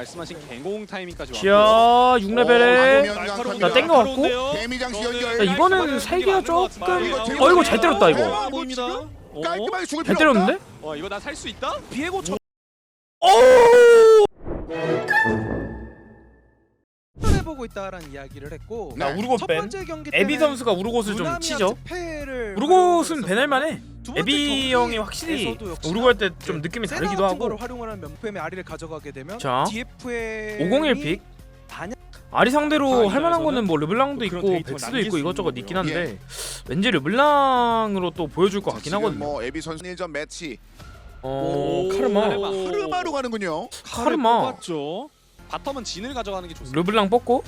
말씀하신 갱공 타이밍까지 왔고요. 6레벨에 날카로운 자, 땡겨 갖고. 데미장치 자, 연결. 이거는 살기가 조금 어 이거 잘 때렸다 이거. 보입니다. 어? 깔끔하게 죽을 잘 필요 없다. 때렸는데? 어 이거 나 살 수 있다? 비에고 저 해보고 있다라는 이야기를 했고 네. 자 우르고 첫뺀 번째 경기 에비 때는 선수가 우르고를 좀 치죠 활용을 배날만해 두 번째 에비 형이 확실히 경기에서도 역시나 우르고 할때좀 느낌이 세나 다르기도 같은 하고 거를 활용을 하면 FM의 아리를 가져가게 되면 자, DF의 501 픽 반영 아리 상대로 아, 할 만한 거는 뭐 르블랑도 그런 있고 데이터를 백스도 남길 있고 수 이것저것 있는 있긴 거고요. 한데 왠지 르블랑으로 또 보여줄 것 같긴 지금 하거든요 뭐 에비 선수 1전 매치 어 오, 카르마 카르마. 흐르마로 가는군요. 카르마 뽑았죠. 바텀은 진을 가져가는 게 좋습니다. 르블랑 뽑고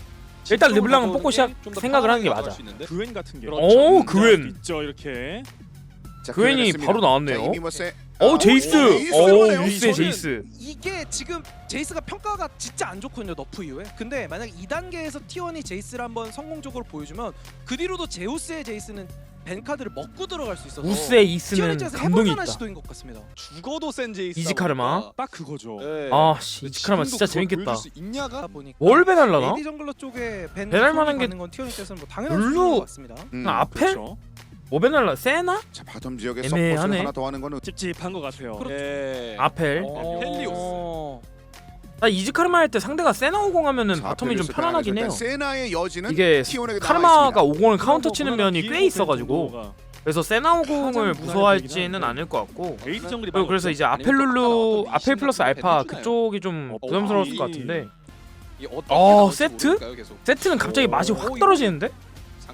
일단 르블랑은 뽑고 게 시작 생각을 하는 게 맞아. 그웬 같은 게 그렇죠. 오 음, 그웬 있죠 이렇게 자, 그웬이. 바로 자, 나왔네요 이미머스의 어 아, 제이스 제이스 어 들어가네요. 유스의 저는 제이스 이게 지금 제이스가 평가가 진짜 안 좋거든요 너프 이후에 근데 만약 2단계에서 T1이 제이스를 한번 성공적으로 보여주면 그 뒤로도 제우스의 제이스는 벤 카드를 먹고 들어갈 수 있어서 우스의 이스는 T1 입장에서 감동이 해볼만한 있다 시도인 것 같습니다 죽어도 센 제이스. 이지카르마. 딱 그거죠. 네. 아씨 이치카르마 진짜 재밌겠다 있냐가? 보니까 뭘 배달라나? AD 정글러 쪽에 벤 배달 만한 게 가는 건 T1 입장에서는 뭐 당연한 수준인 것 같습니다 음, 아, 앞에 그렇죠. 뭐 배달라 세나? 자, 바텀 지역에 애매하네. 서포트를 하나 더 하는 거는 찝찝한 것 같아요. 그렇죠. 예. 아펠 어... 헬리오스. 나 이지카르마 할 때 상대가 세나 50 하면은 자, 바텀이 좀 편안하긴 해요 세나의 여지는 이게 T1에게 카르마가 50을 카운터 뭐 치는 면이 꽤 있어가지고 정도가 그래서 세나 50을 무난하긴 무서워할지는. 않을 것 같고 정글이 그리고 그래서 이제 아펠 룰루 아까 아펠 플러스 알파 벤 그쪽이 좀 어, 부담스러웠을 이- 것 같은데 어, 세트? 세트는 갑자기 오, 맛이 오, 확 떨어지는데?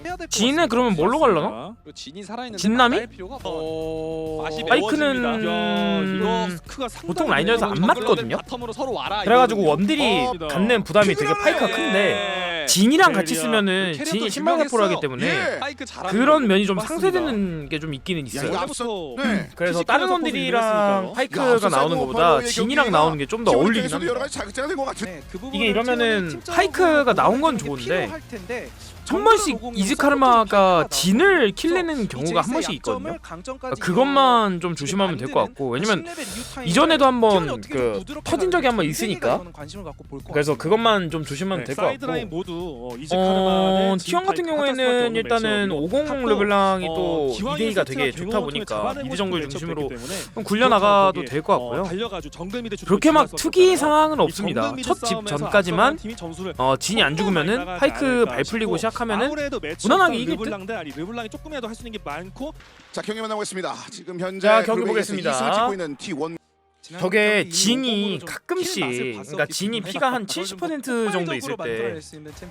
해야 될것 진은 같습니다. 그러면 뭘로 갈라나? 그리고 진이 살아있는 진남이? 필요가 어... 맛이 파이크는 야, 이거 음, 스크가 상당히 보통 라인전에서 안 맞거든요? 바텀으로 서로 와라. 그래가지고 이거거든요. 원딜이 어, 갖는 부담이 되게. 파이크가 큰데 진이랑 같이 캐리어. 쓰면은 캐리어도 진이 신발 사포를 하기. 때문에 예. 파이크 잘하는 그런 거. 면이 좀 맞습니다. 상쇄되는 게 좀 있기는 야, 있어요 앞선 네. 그래서 피지컬 다른 원딜이랑. 야, 파이크가 앞서 나오는 것보다 진이랑 나오는 게 좀더 어울리긴 T1에서도 합니다 여러 가지 자극제가 된것 같은 네, 그 이게 이러면은 파이크가 나온 건 좋은데 한 번씩 이즈카르마가 진을 킬내는 경우가 한 번씩 있거든요. 그러니까 그것만 좀 조심하면 될 것 같고 왜냐면 이전에도 한번 그 터진 적이 한 번 있으니까. 그래서 그것만 좀 조심하면 될 것 같고. 어, T1 같은 경우에는 일단은 50 르블랑이 또 2대2가 되게 좋다 보니까 미드 정글 중심으로 좀 굴려나가도 될 것 같고요. 그렇게 막 투기 상황은 없습니다. 첫 집 전까지만 어 진이 안 죽으면은 파이크 발 풀리고 시작 하면은 무난하게 이길 듯? 르블랑 대 아니 르블랑이 조금이라도 할 수 있는 게 많고 자 경기 만나보겠습니다. 지금 현재 자, 경기 보겠습니다. 찍고 있는 T1 저게 진이 가끔씩 그러니까 진이 피가 한 70% 정도 있을 때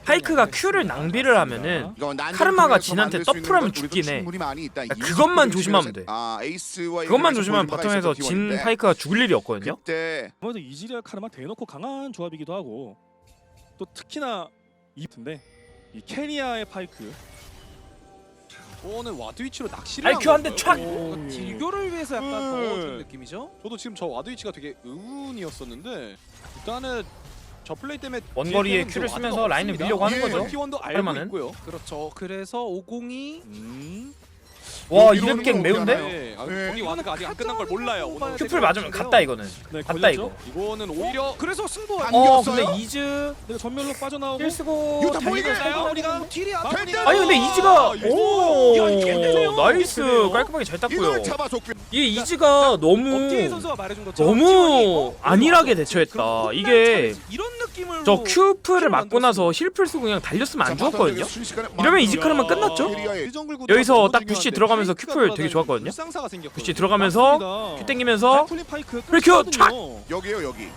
파이크가 Q를 낭비를 하면은 카르마가 진한테 우리도 죽긴 해. 그러니까 이 그것만 조심하면 돼. 아, 그것만 이렇게 조심하면 바텀에서 진 T1인데 파이크가 죽을 일이 없거든요 아무래도 이지리아 카르마 대놓고 강한 조합이기도 하고 또 특히나 이인데 이 케니아의 파이크 오늘 와드 위치로 낚시를 IQ 한 한대 거예요. 촥! 오. 딜교를 위해서 약간 음. 더 그런 느낌이죠 저도 지금 저 와드 위치가 되게 의문이었었는데 일단은 저 플레이 때문에 원거리에 와드가 쓰면서 라인을 없습니다. 밀려고 하는 예, 거죠 T1도 알고. 있고요. 그렇죠 그래서 50이 음. 와 오는 이랩갱 건 매운데? 네, 아, 네. 거기 와드가 아직 안 끝난 걸 몰라요. 오늘. 큐플 맞으면 갔다 이거는 네, 갔다 걸렸죠? 이거 이거는 오히려 그래서 승부 안어 이겼어요? 근데 이즈 내가 전멸로 빠져나오고 힐 쓰고 이거 다 보이게 해요, 우리가 딜이 안. 되는데 아니 근데 이즈가 이거- 오. 나이스. 깔끔하게 잘 땄고요. 이게 이즈가 너무 업티에 선수가 말해준 것처럼 너무 T1이, 어? 안일하게 대처했다. 이게 이런 느낌으로 저 큐프를 맞고 나서 힐플 쓰고 그냥 달렸으면 안 죽었거든요 이러면 이지카르마 끝났죠? 여기서 딱 부시 들어가면서 큐플 되게 좋았거든요. 부시 들어가면서 큐 땡기면서 그리고 끝났거든요. 여기요 여기.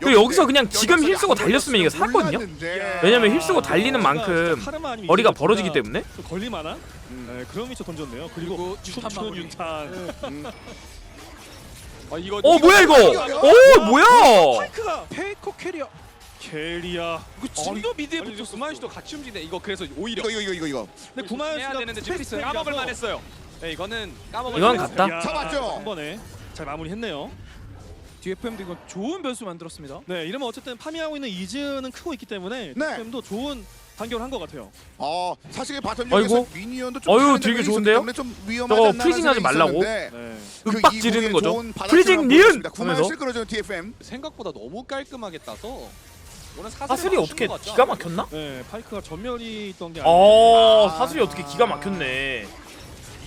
그리고 여기서 그냥 지금 힐 쓰고 달렸으면 이거 살았거든요? 몰랐는데. 왜냐면 힐 쓰고 달리는 만큼 머리가 벌어지기 둘 때문에 음, 네, 그런 위치 던졌네요. 그리고 춤춘. 음. 아 이거 어 뭐야 이거 오 뭐야 페이커 캐리어 캐리아. 이거 진도 미드에 붙었어 구마유시도 같이 움직이네. 이거 그래서 오히려 이거 이거 이거 이거. 근데 구마현 해야 씨가 되는데 지금 스페이스 까먹을 만했어요. 네, 이거는 까먹을 이건 만했어요. 갔다. 야, 잡았죠? 한 번에 잘 마무리했네요. DFM도 이거 좋은 변수 만들었습니다 네, 이러면 어쨌든 파밍하고 있는 이즈는 크고 있기 때문에 DFM도 좋은 단결을 한 것 같아요. 어 사실 바텀 아이고. 쪽에서 미니언도 좀 어휴, 하는 되게 장면이 좋은데요? 있었기 때문에 좀 위험하지 저거 않나 프리징 하지 생각이 말라고? 있었는데 네. 그 윽박 이후에 지르는 거죠. 프리징 니은! 구마현 하면서. 씨를 끌어주는 TFM 생각보다 너무 깔끔하게 따서 오늘 사슬이, 사슬이 어떻게 기가? 막혔나? 네, 파이크가 전멸이 있던 게 아니고. 어 사슬이 어떻게 기가 막혔네.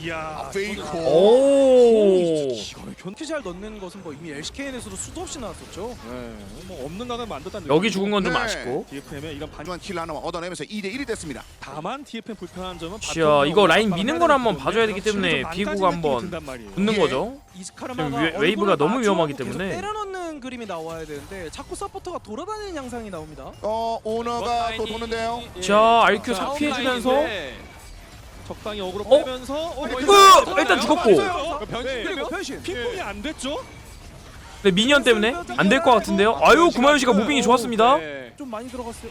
이야. 아, 페이커 오. 기가 막혔. 이렇게 잘 넣는 것은 뭐 이미 LCKN에서도 수도 없이 나왔었죠. 네, 뭐 없는 각을 만들었다는 여기 느낌이고. 죽은 건 좀 네. 아쉽고. DFM의 이런 반. 하지만 킬 하나 얻어내면서 2대 1이 됐습니다. 다만 DFM 불편한 점은 자 이거 라인 미는 걸 한번 봐줘야 되기 때문에 비구가 느낌이 한번. 붙는 예. 거죠. 이스카르마가 지금 웨- 웨이브가 너무 위험하기 계속 때문에. 때려넣는 그림이 나와야 되는데 자꾸 서포터가 돌아다니는 양상이 나옵니다. 어 오너가 또 도는데요. 예. 자, 싸움 사 피해주면서. 적당히 어그로 어? 빼면서 어, 이거 으! 이거 일단 죽었고. 맞아요. 변신 네. 그리고 변신. 핑퐁이 안 됐죠? 근데 미니언 때문에 안 될 것 같은데요. 아유 구마현 씨가 무빙이 좋았습니다. 네. 좀 많이 들어갔어요.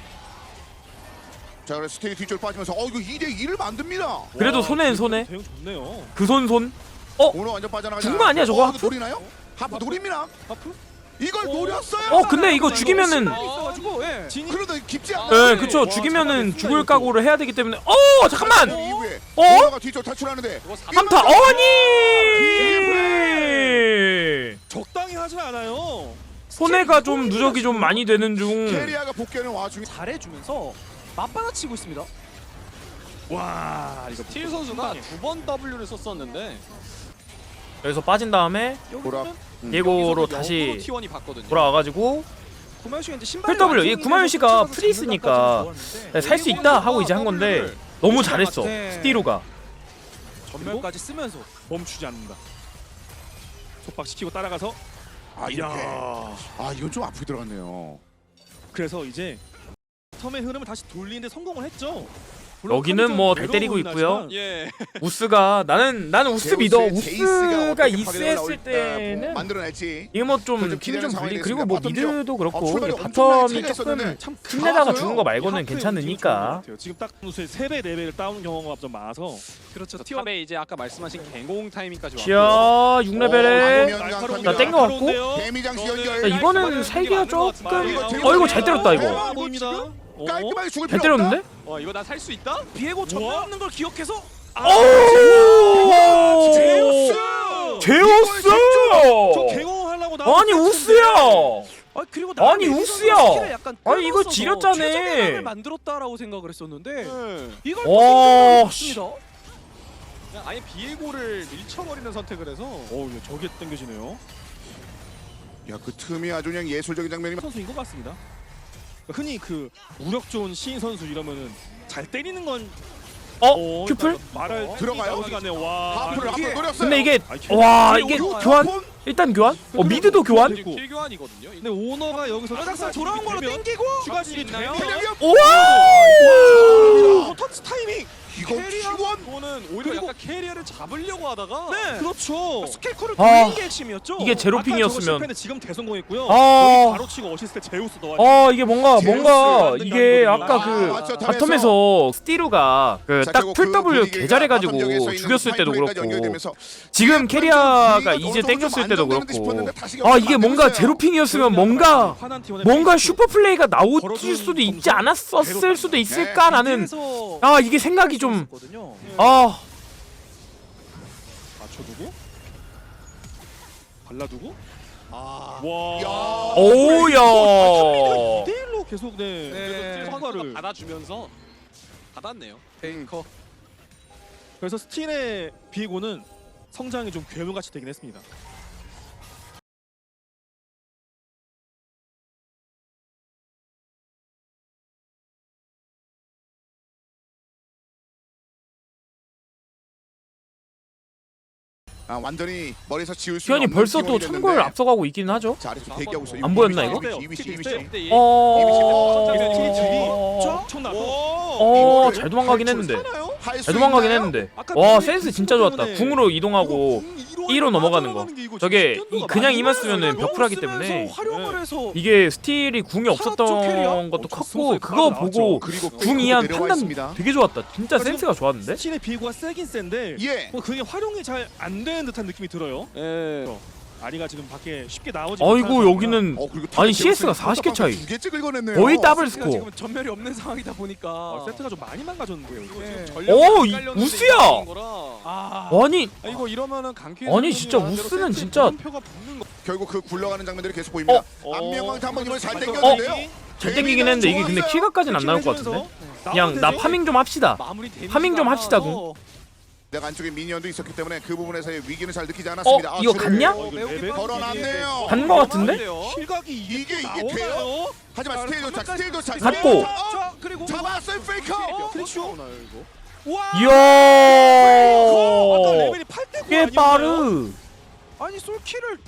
자 그래서 스테이 뒤쪽 빠지면서 어 이거 2대 2를 만듭니다. 그래도 와, 손해는 손해. 대응 좋네요. 그 손 손. 오너 완전 빠져나가지 죽은 거 아니야, 저거 어, 하프? 이거 노리나요? 하프 노립니다. 하프? 이걸 어. 노렸어요. 어 근데 이거 죽이면은 시간이 있어가지고 예. 그러다 깊지 않나? 예 네. 그쵸 와, 죽이면은 잠깐만, 죽을. 각오를 해야 되기 때문에 어 잠깐만 이후에 어? 오너가 뒤쪽 탈출하는데 한타 아니 적당히 하지 않아요. 손해가 좀 누적이 좀 많이 되는 중 캐리아가 복귀하는 와중에 잘해주면서 맞받아치고 있습니다. 와 이거 스틸 선수가 두 번 W를 썼었는데 여기서 빠진 다음에 보 라. 예고로 여기서도 다시 역으로 T1이 봤거든요. 돌아와가지고 구마현 씨가 이제 신발 풀 W, 이게 구마현 씨가 있으니까 살 수 있다 하고 이제 한 건데 너무 잘했어 네. 스티로가 전멸까지 쓰면서 멈추지 않는다. 속박 시키고 따라가서 아 이렇게. 이야. 아 이건 좀 아프게 들어갔네요. 그래서 이제 텀의 흐름을 다시 돌리는데 성공을 했죠. 여기는 뭐좀잘 때리고 있고요. 예. 우스가 나는 나는 우스 믿어 우스가 어떻게 이스 파괴력을 나올- 했을 때는 아, 만들어낼지. 이게 뭐좀 그래도 팀좀 상황이 그리고 뭐. 미드도 어, 그렇고 바텀이 조금 힘내다가. 죽은 거 말고는 괜찮으니까. 지금 딱 선수의 3배 4배를 다운 경험가 좀 많아서 그렇죠. 탑에 이제 아까 말씀하신 갱공 타이밍까지 어, 6레벨에 아니면 자, 땡겨갖고. 데미장치 저는- 연결. 자, 이거는 살기가 조금. 이거 어 이거 잘 때렸다 이거. 어? 깔끔하게 죽을 잘 필요 없다. 때렸는데? 어 이거 나 살 수 있다? 비에고 전멸 우와. 없는 걸 기억해서 오 제우스! 제우스 저나 아니 우스야 아 그리고 아니, 나는 우스야! 스킬을 약간 아니, 이거 지렸잖아. 최적의 각을 만들었다라고 생각을 했었는데 네. 이걸 와. 습니다 그냥 아예 비에고를 밀쳐버리는 선택을 해서 어, 예, 저게 땡겨지네요. 야그 틈이 아주 그냥 예술적인 장면이. 선수인 것 같습니다. 흔히 그 무력 좋은 시인 선수 이러면은 잘 때리는 건 어? 큐플? 말할 들어가요? 들어가요. 와. 하프를 이게- 한번 노렸어요. 근데 이게 아니, 개- 와 이게 오너가 교환? 폰? 일단 교환? 어 미드도 교환? 킬 교환이거든요. 근데 오너가 여기서 아삭사 돌아온 걸로 땡기고 추가 질이 있나요? 우와! 어, 터치 타이밍. 이거 T1 이거는 오히려 그리고- 약간 캐리어를 잡으려고 하다가 네. 그렇죠. 스킬쿨을 아. 돌린 게 핵심이었죠. 이게 아까 저거 제로핑이었으면 실패했는데 지금 대성공했고요. 아. 여기 바로 치고 어시스트 제우스 넣어. 아 이게 뭔가 뭔가 이게. 아까 아, 그 맞죠, 탑에서. 바텀에서 스티루가 그 자, 딱 결국 풀그 W 개잘해가지고 죽였을 때도 그렇고 지금 캐리아가 분위기가 이제 땡겼을 좀 때도 그렇고 아 이게 뭔가. 제로핑이었으면 뭔가 화난 뭔가 페이스. 슈퍼 플레이가 나올 수도 있지? 않았었을 수도 네. 있을까라는 그래서 아 이게 생각이 좀 있었거든요. 아 맞춰두고 발라두고 아. 와. 야. 오야 2대1로 계속 네. 그래서 네. 스틸 선수가 성과를 받아주면서 받았네요. 베이커 그래서 스틸의 비에고는 성장이 좀 괴물같이 되긴 했습니다. 아, 완전히 머리에서 지울 수 기현이 없는 벌써 또 T1이 천골 됐는데. 앞서가고 있긴 하죠 자 대기하고 있어요. 안 보였나, 이거? 이위 씨, 이위 씨. 네, 어... 어. 어, 잘 도망가긴 했는데. 잘 도망가긴 했는데. 와, 센스 진짜 좋았다. 궁으로 이동하고 1로 넘어가는 거. 저게 이- 그냥 이만 쓰면은 벽풀하기 때문에 해서 이게 스틸이 궁이? 없었던 것도 어, 컸고 그거. 보고 궁 이한 내려와 판단. 되게 좋았다. 진짜 센스가 좋았는데. 스틸의 비에고가 세긴 센데 예. 뭐 그게 활용이 잘 안 되는 듯한 느낌이 들어요. 예. 아리가 지금 밖에 쉽게 나오지 아이고 못하는 여기는 어, 그리고 아니, 제우스는 CS 가 40개 차이. 두 개째 긁어냈네요. 거의 더블 세트가 스코어. 지금 전멸이 없는 상황이다 보니까 어, 세트가 좀 많이 망가졌는데요. 이거. 예. 오, 이 우스야! 아, 아니 아, 이거 이러면은 강키 아니, 진짜 우스는 진짜- 표가 붙는 거. 결국 그 굴러가는 장면들이 계속 보입니다. 어, 안면광 한번 이번에 잘 어, 땡겼는데요. 잘 땡기긴 했는데 이게 근데 킬각까지는 안 나올 것 같은데 그냥 나 파밍 좀 합시다 파밍 좀 합시다, 않아서 내가 안쪽에 미니언도 있었기 때문에 그 부분에서의 위기는 잘 느끼지 않았습니다. 어, 이거 갔냐? 어, 이거 매우 레벨 걸어놨네요. 간 거 같은데? 킬각이 이게 이게 나오나요? 돼요? 하지만 스테일 도착, 스테일 도착. 갔고. 자, 그리고 잡았어요, 페이커. 이거? 와, 아까 이야 레벨이 8대 9꽤 빠르 아니 솔킬을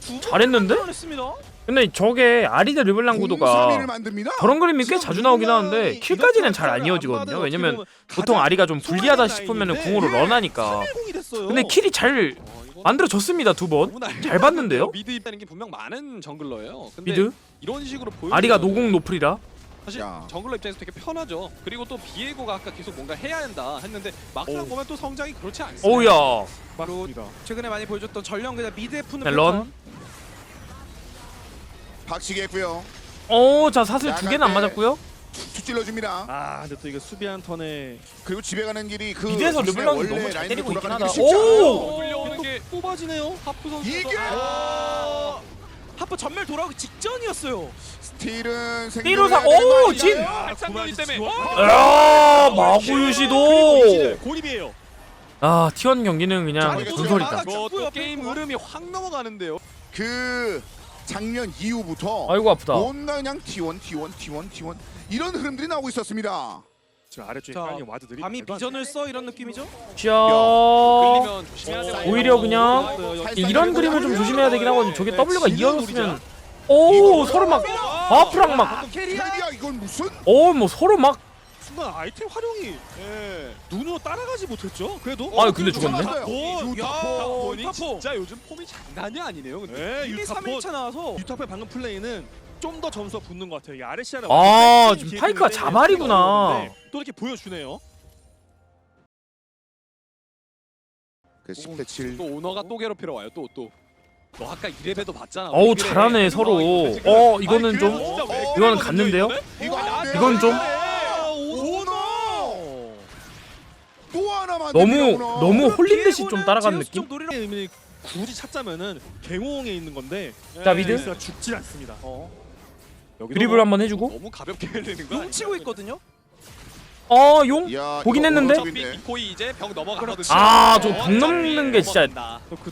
두 잘했는데? 했습니다. 근데 저게 아리드 르블랑 구도가 03을 만듭니다. 저런 그림이 꽤 자주 나오긴 하는데 킬까지는 잘 안 이어지거든요 왜냐면 보통 아리가 좀 불리하다 싶으면 궁으로 런하니까 310이 됐어요. 근데 킬이 잘 어, 만들어졌습니다 두번 잘 봤는데요? 미드 입다는 게 분명 많은 정글러예요. 근데 미드 이런 식으로 보여. 아리가 노공 노플이라 사실 야. 정글러 입장에서 되게 편하죠. 그리고 또 비에고가 아까 계속 뭔가 해야 한다 했는데 막상 오. 보면 또 성장이 그렇지 않습니다. 오우야 맞습니다. 최근에 많이 보여줬던 전령 그냥 미드에 푸는 네, 런. 박치기 했고요. 어자 사슬 두 개는 안 맞았고요 툭툭 찔러줍니다. 아, 근데 또 이거 수비한 턴에 그리고 집에 가는 길이 그 미드에서 르블랑이 원래 너무 잘 라인으로 때리고 있긴 돌아가는 하다. 길이 쉽지 않아요. 오! 끌려오는 게 뽑아지네요. 하프 선수 이게 하프 전멸 돌아오기 직전이었어요. 스틸은 띠로사- 생존해야 되는 거 오? 진! 발상력이 때문에 야 마구유시도 고립이에요. 아 T1 경기는 그냥 자, 이거 전설이다 게임 흐름이 확 넘어가는데요. 그 작년 이후부터 아이고 아프다 뭔가 그냥 T1, T1, T1, T1 이런 흐름들이 나오고 있었습니다. 지금 아래쪽에 자, 깔린 와드들이 밤이 말도 안 비전을 써 이런 느낌이죠? 자 끌리면 조심해야 돼요. 어? 오히려 그냥 살짝 이런 그림을 좀 조심해야 되긴 하거든요 저게 네, W가 이어졌으면. 오 서로 막 바프랑 막 캐리야. 캐리야 이건 무슨 오뭐 서로 막 순간 아이템 활용이 예. 눈으로 따라가지 못했죠. 그래도 아 근데 죽었네. 오, 유타포. 진짜 요즘 폼이 장난이 아니네요. 근데 네, 이미 유타포 3일차 나와서 유타포의 방금 플레이는 좀 더 점수가 붙는 것 같아요. 이 아레시아는 아, 완전 지금 파이크가. 있었는데 또 이렇게 보여주네요. 그 10대 7. 또 오너가 또 괴롭히러 와요. 또 또. 너 아까 이레벨도 봤잖아. 어우. 잘하네 서로 어 이거는 좀 이거는 갔는데요. 이건 좀 너무. 너무 홀린 듯이 좀 따라간 느낌 의미 굳이 찾자면은 갱호홍에 있는 건데 자, 미드. 제이스가 죽질 않습니다. 어. 여기도 드리블 뭐 한번 해주고 너무 가볍게 흘리는 거. 용 치고 있거든요. 어용 야, 보긴 했는데? 미코이 이제 벽 넘어가거든요. 아, 저벽 넘는 게 진짜-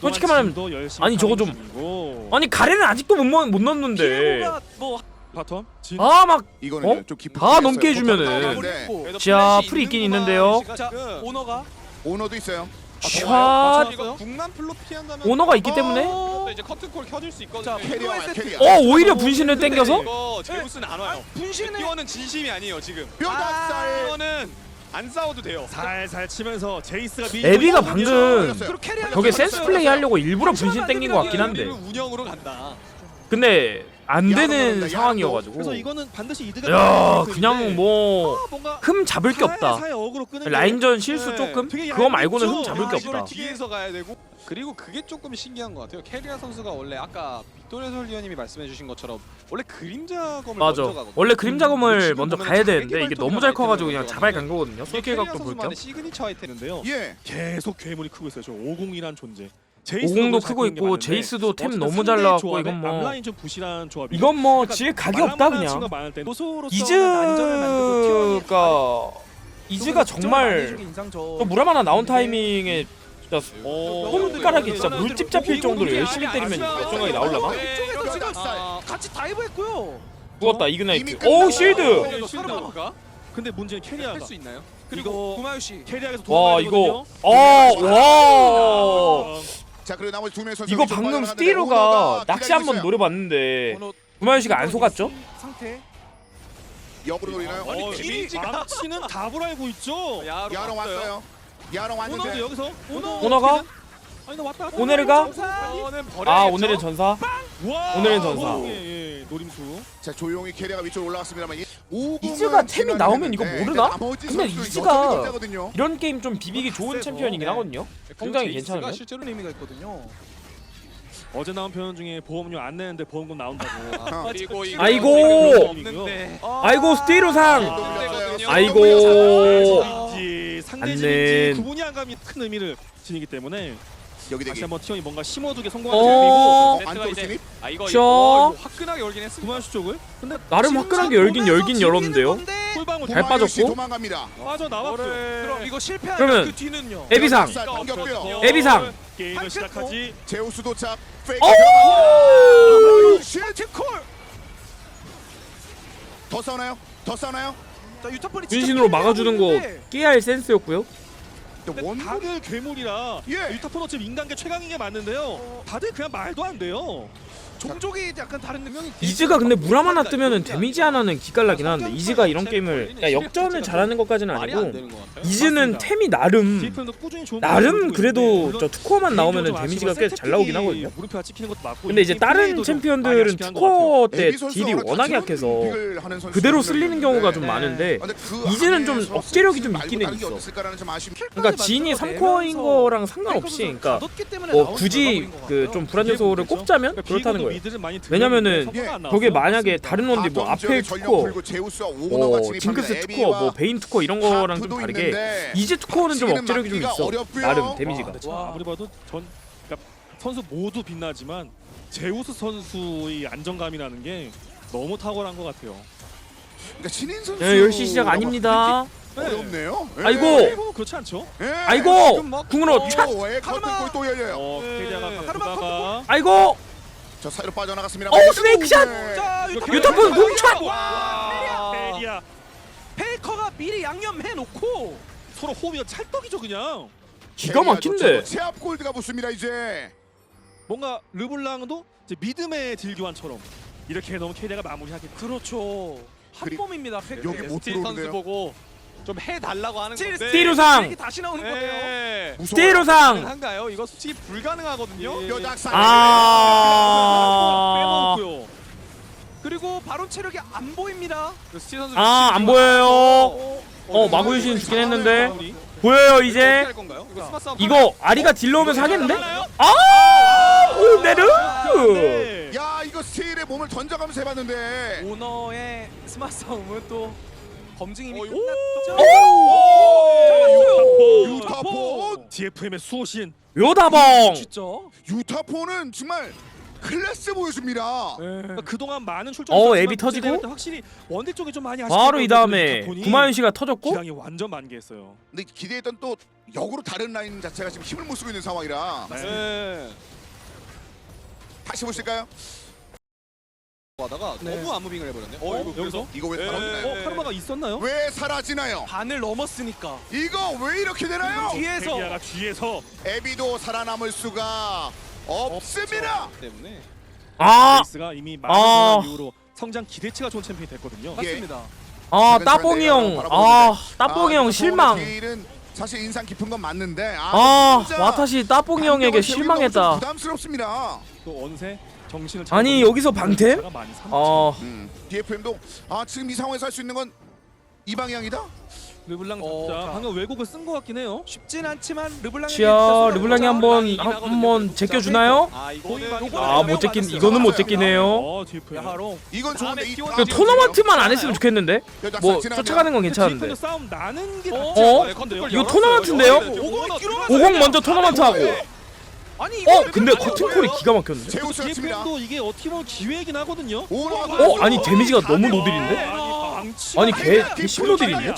솔직히 말하면- 아니, 저거 좀- 중이고. 아니 가래는 아직도 못, 넣- 못 넣는데 뭐 바텀 진 아 막 이거는 어? 좀 깊은 다 넘게 해주면은. 자, 풀이 있긴 있는데요. 자. 오너가 오너도 있어요. 샷 이거 국난 플로 피한다면 오너가 있기 때문에 또 이제 커튼콜 켜줄 수 있거든요. 자, 캐리어 캐리어. 어 오히려 분신을 근데 땡겨서 이거 제우스는 안 와요. 분신을 티원은 진심이 아니에요 지금. 뼈다살. 티원은 안 싸워도 돼요. 살살 치면서 제이스가 미 에비가 어, 방금 저게 센스 플레이 하려고 일부러 분신 땡긴 것 같긴 한데 운영으로 간다. 근데 안 되는 상황이어가지고 그래서 이거는 반드시 이득을 야 그냥 뭐 아, 뭔가 흠 잡을 게 없다 어그로 끄는 라인전 실수 네, 조금 되게 그거 말고는 흠? 잡을 게 야, 이거를 없다 뒤에서 가야 되고 그리고 그게 조금 신기한 것 같아요. 캐리아 선수가 원래 아까 빅토레 솔리어님이 말씀해주신 것처럼 원래 그림 작업을 맞아 먼저 가거든요. 원래 그림 작업을 지금 먼저 가야 되는데 이게 너무 잘 커가지고 그냥 자발 간 거거든요 이게 솔킬 캐리아 각도 볼 겸 선수만의 시그니처 아이템인데요. 예. 계속 괴물이 크고 있어요. 저 50이란 존재. 오공도 크고 있고 제이스도 템 너무 잘 나왔고 이건 뭐 앞라인 좀 부실한 조합이. 이건 뭐질 각이 없다 그냥. 티원이 이즈가 이즈가 정말 또 무람 하나 나온 타이밍에 진짜 손가락이 진짜 물집 잡힐 정도로 열심히 때리면 정각이 나올라나? 아, 같이 다이브 했고요. 죽었다 이미 이그나이트. 끝났어. 오 쉴드! 쉴드 쉴드가 근데 문제는 캐리아가 할수 있나요? 그리고 구마유 씨. 캐리아에서 와 도망가거든요. 이거 아 와 자 그리고 나머지 두명 선수 이거 방금 스티로가 낚시 한번 있어요. 노려봤는데 구마유 씨가 안 속았죠? 상태. 역으로 노리나요? 아니, 어, 데미지가- 망치는 답을 알고 있죠. 야로 왔어요. 야로 오너도 왔는데 여기서 오너 오너가. 왔다. 오네르가 이거는 아? 오늘의 전사 와. 오늘의 전사. 예, 예, 노림수. 자 조용히 캐리어가 위쪽으로 이- 오공은 이즈가 템이 나오면 이거 모르나? 나머지 근데 선수들 이즈가- 여전히. 이런 게임 좀 비비기 좋은 세서. 챔피언이긴 네. 하거든요 그리고 성장이 제이스가 괜찮으면 실제로 의미가 있거든요. 어제 나온 표현 중에 보험료 안 내는데 보험금 나온다고. 아, 그리고 이거 아이고. 없는데 아이고 스티로상. 아, 아이고. 상대인지 상대진인지 낸. 구분이 안 감이 큰 의미를 지니기 때문에 여기 다시 대기. 한번 티원이 뭔가 심어두게 성공한 어. 점이고 어, 세트가 안쪽 이제- 진입. 아 이거 저- 이거 화끈하게 열긴 했어. 구만수 쪽을 근데 나름 화끈하게 열긴 열긴 열었는데요. 꿀방울 잘 빠졌고. 도망갑니다. 빠져 나왔죠. 그럼 이거 실패하면 그러면 그 뒤는요. 에비상. 살 당겼고요. 에비상. 게임을 시작하지. 제우스 도착. 페이크 오! 들어갑니다. 슛. 콜. 더 싸우나요? 더 싸우나요? 자 유타폴이 진짜 분신으로 막아주는 거할 센스였고요. 근데 원 다들 괴물이라 예. 유타폰 어차피 인간계 최강인 게 맞는데요. 다들 그냥 말도 안 돼요. 종족이 약간 다른 능력이 이즈가 근데 무람 하나 뜨면은 데미지 하나는 기깔나긴 하는데 이즈가 이런 게임을 그러니까 역전을 잘하는 것까지는 아니고. 이즈는. 템이 나름 나름 그래도 저 투코어만 나오면은 데미지가 꽤 잘 나오긴 하거든요. 근데 이제 이 다른 챔피언들은. 투코어 때 딜이 다채로운 약해서 그대로 쓸리는 경우가 좀 네. 많은데 근데 그 이제는 좀 억제력이 좀 있기는 있어. 그러니까 진이 3코어인 거랑 상관없이 그러니까 뭐 굳이 그 좀 불안 요소를 꼽자면 그렇다는 비에고도 거예요. 왜냐면은 나왔어요. 만약에 다른 원딜 뭐 아펠 투코어, 뭐 징크스 투코어, 뭐 베인 투코어 이런 거랑 좀 다르게 이제 투코어는 좀 억제력이 좀 있어. 나름 데미지가. 참 아무리 봐도 전 그러니까 선수 모두 빛나지만 제우스 선수의 안정감이라는 게 너무 탁월한 것 같아요. 그러니까 신인 선수. 예, 10시 시작 아닙니다. 어렵네요. 예. 아이고. 뭐 그렇지 않죠? 예. 아이고 궁으로 오, 촥. 예, 커튼골 또 열려요. 어, 네. 카르마 아이고 저 사이로 빠져나갔습니다. 어우, 스네이크샷! 네. 자 유타폰! 와. 페디아 페이커가 미리 양념해 놓고 서로 호흡이 찰떡이죠 그냥. 기가 막힌데. 체압 골드가 붙습니다 이제. 뭔가 르블랑도 이제 믿음의 딜교환처럼 이렇게 너무 케디아가 마무리하겠죠. 그렇죠. 한 그리- 몸입니다. 페이커. 여기 못 들어오는데요. 보고 좀 해달라고 하는 건데. 스티루상 이게 다시 나오는 거예요. 네. 스테로상 가능한가요? 이거 수치 불가능하거든요. 예. 뼈작살. 아. 빼먹고요. 그리고 바론 체력이 안 보입니다. 그 선수 아, 안 보여요. 어, 어, 마구 유신 죽긴 했는데. 보여요 이제 할 건가요? 이거 아리가 딜러 오면서 하겠는데? 아! 오메르! 네. 야 이거 스틸의 몸을 던져가면서 해봤는데. 오너의 스마 싸움은 또 검증이 이미 어, 끝났 죠. 유타폰. DFM의 수호신. 요다봉! 진짜. 유타폰은 정말 클래스 보여줍니다. 그러니까 그동안 많은 출전. 어, 앱이 터지고? 확실히 원딜 쪽에 좀 많이 바로 이 다음에 구마윤 씨가 터졌고 기량이 완전 만개했어요. 근데 기대했던 또 역으로 다른 라인 자체가 지금 힘을 못 쓰고 있는 상황이라 네. 다시 보실까요? 하다가 네. 너무 안무빙을 해버렸네. 어, 이거 여기서? 이거 왜 네. 사라지나요? 어, 카르마가 있었나요? 왜 사라지나요? 반을 넘었으니까. 이거 왜 이렇게 되나요? 뒤에서 페디아가 뒤에서 에비도 살아남을 수가 없습니다. 때문에 아! 베이스가 이미 아. 마지막 이후로 성장 기대치가 좋은 챔피언이 됐거든요. 맞습니다. 아 따봉이 형! 아 따봉이 형 실망! 사실 인상 깊은 건 맞는데 아 진짜 와타시 따봉이 형에게 실망했다 부담스럽습니다. 또 언세 정신을 아니, 여기서 방템? 어... 음, DFM도 아 지금 이 상황에서 할 수 있는 건 이 방향이다. 르블랑 어, 자. 방금 왜곡을 쓴 것 같긴 해요. 쉽진 않지만 르블랑이 치아 르블랑이 한번 한번 제껴주나요? 아 이거는 거의 아못 제낀 이거는 못 제끼네요 어. 이건 좋은데 이 그 토너먼트만 안 했으면 좋겠는데 뭐. 쫓아가는 건 괜찮은데 싸움 나는 게 어? 낫지 어? 않을까 싶은데요. 이거 토너먼트인데요? 50 먼저 토너먼트 하고 아니 어 이거 근데 커튼콜이 기가 막혔는데 제우스였습니다. DFM도 이게 어떻게 보면 기회이긴 하거든요. 어? 아니 데미지가 너무 노딜인데? 아니 걔, 걔 신노딜인데?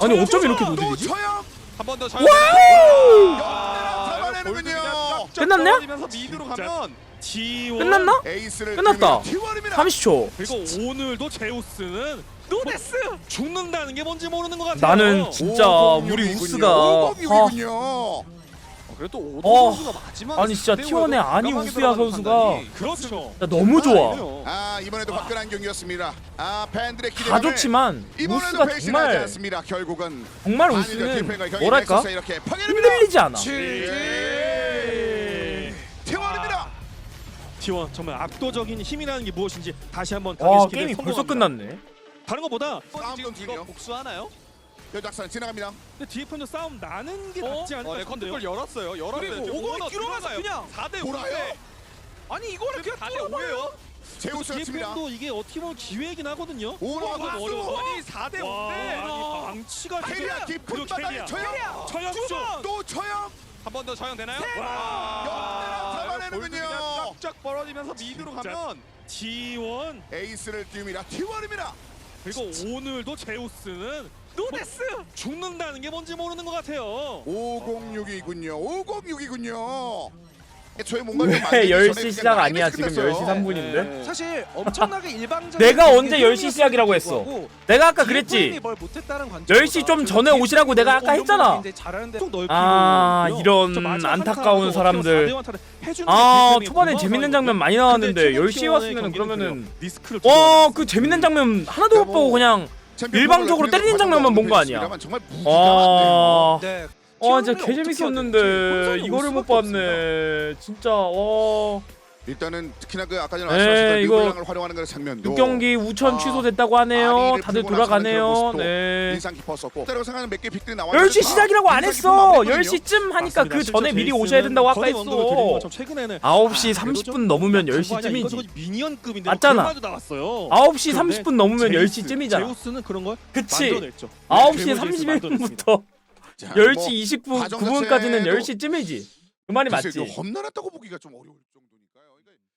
아니 어쩜 이렇게 또 노딜이지? 쳐요. 한번 더 잘. 잡아내는군요. 끝났냐? 면서 미드로 가면 T1 끝났나? 에이스를 끝났다. T1입니다. 30초 그리고 오늘도 제우스는 노데스. 죽는다는 게 뭔지 모르는 것 같아요. 나는 진짜 우리 우스가 아, 오공이군요. 그래도 오도 어. 선수가 마지막 아니, 진짜 T1의 아니 우수야 선수가 그렇죠. 나 너무 좋아 아 이번에도 화끈한 경기였습니다. 아 팬들의 기대 다 좋지만 이번에도 우스가 정말 않습니다. 결국은 정말 우스는 뭐랄까 이렇게 파괴됩니다. 흔들리지 않아 예. T1입니다. T1 정말 압도적인 힘이라는 게 무엇인지 다시 한번 와 강의시키는 게임이 벌써. 끝났네 다른 것보다 싸움 지금. 이거 복수하나요? 여작선 지나갑니다. 근데 DFM도 싸움 나는 게 어? 낫지 않을까 어, 네, 싶은데요. 컨트롤 열었어요. 열었어요. 그리고 끼러가서 들어가요. 그냥 4대 보라요. 5인데 아니 이거를 그냥 4대 5예요. 제우스였습니다. DFM도 이게 어떻게 보면 기회이긴 하거든요. 와, 박수. 어려워. 아니 4대 와, 5인데 아니 방치가 캐리아 깊은 그리고 바닥에. 처형. 처형쇼. 또 처형. 한 번 더 처형 되나요? 역대랑 잡아내는군요. 쫙쫙 벌어지면서 미드로 진짜. 가면 T1 에이스를 띄웁니다. T1입니다. 그리고 오늘도 제우스는 노데스 죽는다는 게 뭔지 모르는 것 같아요. 506이군요. 506이군요. 애초에 뭔가 왜좀 만들기 전에 10시 그냥 시작 아니야 지금 끝났어요. 10시 3분인데 네. 사실 엄청나게 일방적 내가 언제 10시 시작이라고 했어? 내가 아까 그랬지 뭘 못했다는 관점 10시 좀 전에 오시라고 내가 아까 했잖아 좀 넓히고 아. 이런 안타까운 한 사람들. 칸도 어떻게 보면 4대1 해주는 아 초반에 재밌는. 장면 많이 나왔는데 최근 10시에 T1의 왔으면 경기는 그러면은 그래요. 리스크를 와두그 재밌는 장면 하나도 못 보고 그냥 챔피언 일방적으로 때리는 장면만 본 거 아니야. 있습니다만 정말. 아 네. 와 진짜 티어를 개 어떻게 재밌었는데 해야 될지 이거를 못 봤네 진짜 와 일단은 특히나 그 아까 전에 네, 말씀하셨던 이거 르블랑을 활용하는 그런 장면도 6경기 우천 아, 취소됐다고 하네요 아리를 다들 풀고 나서는 그런 돌아가네요 모습도 네 인상 깊었었고 때라고 생각하는 몇개 픽들이 나왔는데 10시 시작이라고 안 했어 마무리거든요. 10시쯤 하니까 그 맞습니다. 전에 미리 오셔야 된다고 아까 했어 최근에는 9시 아, 그래도 30분 좀 넘으면 그거 아니야. 10시쯤이지 이거저거 미니언급인데 맞잖아. 그런 말도 나왔어요. 9시 그런데 30분 넘으면 제이스, 10시쯤이잖아 제우스는 그런 걸 그치 만들어냈죠. 9시 괴물 제이스 만들어냈습니다. 31분부터 자, 10시 뭐 29, 과정 9분까지는 자체도 10시쯤이지 그 말이 맞지 험난했다고 보기가 좀 어려울